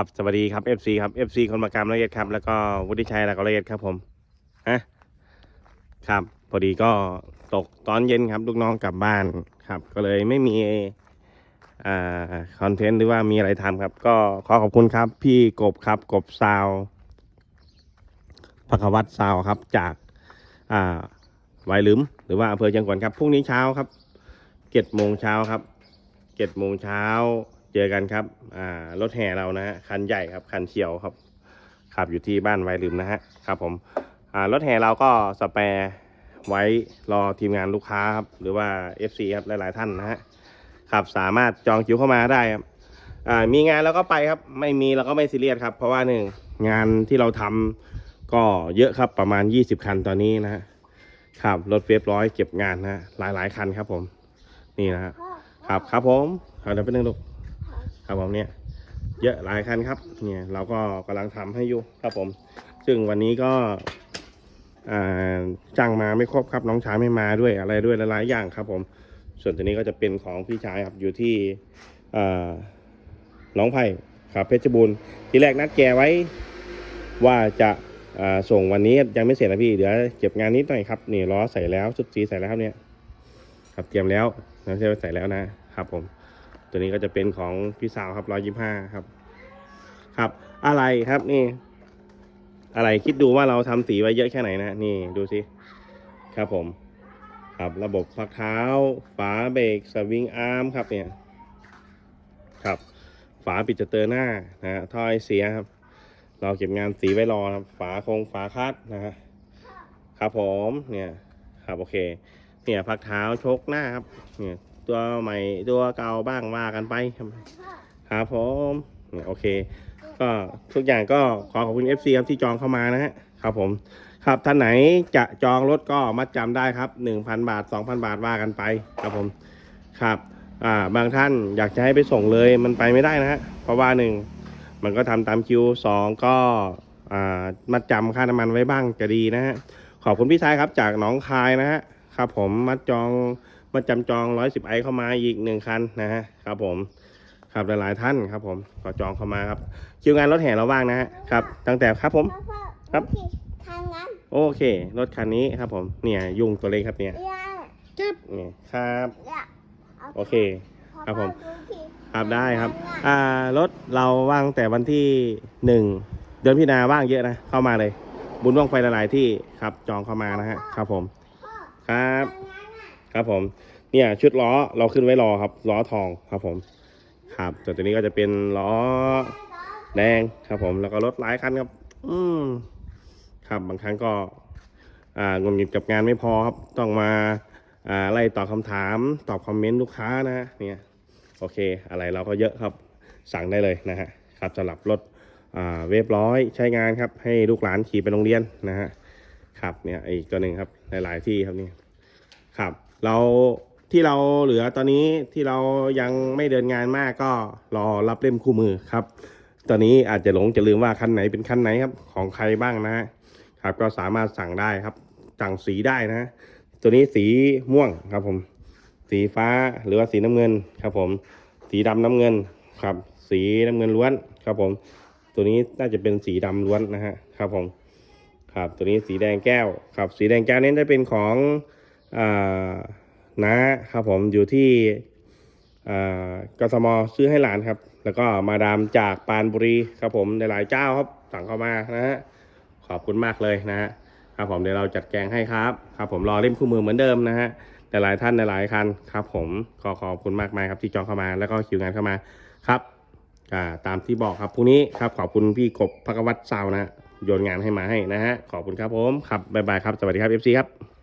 ครับสวัสดีครับ FC ครับ FC คนประกรรมละเอียดครับ แล้วก็วุฒิชัยละก็ละเอียดครับผมฮะครับ พอดีก็ตกตอนเย็นครับ ลูกน้องกลับบ้านครับ ก็เลยไม่มีอ่าคอนเทนต์หรือว่ามีอะไรทำครับ ก็ขอขอบคุณครับ พี่กบครับ กบซาวพกวัตซาวครับ จากอ่าไวายลืมหรือว่าอำเภอเชียงขวัญครับพรุ่งนี้เช้าครับเจ็ดโมงเช้าครับเจ็ดโมงเช้า เจอกันครับ อ่ารถแห่เรานะฮะคันใหญ่ครับคันเขียวครับ ขับอยู่ที่บ้านไวลืมนะฮะครับผม อ่ารถแห่เราก็สแปร์ไว้รอทีมงานลูกค้าครับหรือว่า FC ครับหลาย ๆ ท่านนะฮะครับสามารถจองคิวเข้ามาได้ครับอ่ามีงานเราก็ไปครับ ไม่มีเราก็ไม่ซีเรียสครับ เพราะว่าหนึ่งงานที่เราทำก็เยอะครับประมาณ 20 คันตอนนี้นะฮะครับรถเวฟร้อยเก็บงานนะฮะหลายๆคันครับผม นี่นะฮะครับครับผมเอาเดี๋ยวไปนึงลูก ครับผมเนี่ยเยอะหลายคันครับเนี่ยเราก็กำลังทำให้อยู่ครับผม ซึ่งวันนี้ก็จ้างมาไม่ครบครับน้องชายไม่มาด้วยอะไรด้วยหลายๆอย่างครับผม ส่วนตัวนี้ก็จะเป็นของพี่ชายครับอยู่ที่น้องไผ่ครับเพชรบูรณ์ทีแรกนัดแกไว้ว่าจะาส่งวันนี้ยังไม่เสร็จนะพี่เดี๋ยวเก็บงานนิดหน่อยครับนี่ล้อใส่แล้วชุดสีใส่แล้วครับเนี่ยครับเตรียมแล้วไม่ใช่ว่าใส่แล้วนะครับผม ตัวนี้ก็จะเป็นของพี่สาวครับร้อยยี่ห้าครับ ครับ อะไรครับนี่ อะไรคิดดูว่าเราทำสีไว้เยอะแค่ไหนนะนี่ดูสิครับผม ครับระบบพักเท้า ฝาเบรกสวิงอาร์มครับเนี่ย ครับ ฝาปิดจะเตอร์หน้านะฮะท่อไอเสียครับ เราเก็บงานสีไว้รอครับ ฝาคงฝาคัดนะฮะครับผมเนี่ย ครับโอเค เนี่ยพักเท้าชกหน้าครับ เนี่ย ตัวใหม่ตัวเก่าบ้างว่ากันไปครับครับผมเนี่ยโอเค ก็ทุกอย่างก็ขอขอบคุณ FC ครับที่จองเข้ามานะฮะครับผมครับท่านไหนจะจองรถก็มัดจำได้ครับ1,000 บาท 2,000 บาทว่ากันไปครับผมครับอ่าบางท่านอยากจะให้ไปส่งเลยมันไปไม่ได้นะฮะเพราะว่าหนึ่งมันก็ทำตามคิวสองก็อ่ามัดจำค่าน้ำมันไว้บ้างจะดีนะฮะขอบคุณพี่ชายครับจากหนองคายนะฮะครับผมมัดจอง มาจำจองร้อยสิบไอเข้ามาอีกหนึ่งคันนะฮะครับผมครับหลายๆท่านครับ ผมขอจองเข้ามาครับ คิวงานรถแห่เราว่างนะฮะครับ ตั้งแต่ครับผม ครับ ทางนั้นโอเค รถคันนี้ครับ ผมเนี่ยยุงตัวเล็กครับเนี่ยย่าจึ๊บเนี่ยครับย่าโอเค ครับผม พ่อดูสิครับได้ครับทางนั้นอ่ารถเราว่างแต่วันที่หนึ่งเดือนพินาว่างเยอะนะเข้ามาเลย บุญว่างไฟละลายที่ครับจองเข้ามานะฮะครับผม พ่อครับ ทางนั้นน่ะ ครับผมเนี่ยชุดล้อเราขึ้นไว้รอครับล้อทองครับผมครับแต่ตัวนี้ก็จะเป็นล้อแดงครับผมแล้วก็รถหลายคันครับ อืมครับบางครั้งก็อ่างุนงิดกับงานไม่พอครับ ต้องมาอ่าไล่ตอบคำถามตอบคอมเมนต์ลูกค้านะ เนี่ยโอเค อะไรเราก็เยอะครับสั่งได้เลยนะฮะครับสำหรับรถอ่าเวฟร้อยใช้งานครับ ให้ลูกหลานขี่ไปโรงเรียนนะฮะครับเนี่ยอีกตัวหนึ่งครับหลายๆที่ครับนี่ครับ เราที่เราเหลือตอนนี้ที่เรายังไม่เดินงานมากก็รอรับเล่มคู่มือครับ ตอนนี้อาจจะหลงจะลืมว่าคันไหนเป็นคันไหนครับของใครบ้างนะครับ ก็สามารถสั่งได้ครับ สั่งสีได้นะ ตัวนี้สีม่วงครับผม สีฟ้าหรือว่าสีน้ำเงินครับผม สีดำน้ำเงินครับ สีน้ำเงินล้วนครับผม ตัวนี้น่าจะเป็นสีดำล้วนนะฮะครับผมครับ ตัวนี้สีแดงแก้วครับ สีแดงแก้วนี้จะเป็นของ นะครับผมอยู่ที่กทมซื้อให้หลานครับ แล้วก็มาดามจากปานบุรีครับผมหลายเจ้าครับสั่งเข้ามานะฮะขอบคุณมากเลยนะฮะครับผมเดี๋ยวเราจัดแกงให้ครับครับผมรอเล่มคู่มือเหมือนเดิมนะฮะหลายท่านหลายคันครับ ผมขอขอบคุณมากมายครับที่จองเข้ามาแล้วก็คิวงานเข้ามาครับตามที่บอกครับพรุ่งนี้ครับขอบคุณพี่กบพักวัตรซานะโยนงานให้มาให้นะฮะขอบคุณครับผมครับบ๊ายบายครับสวัสดีครับ FC ครับ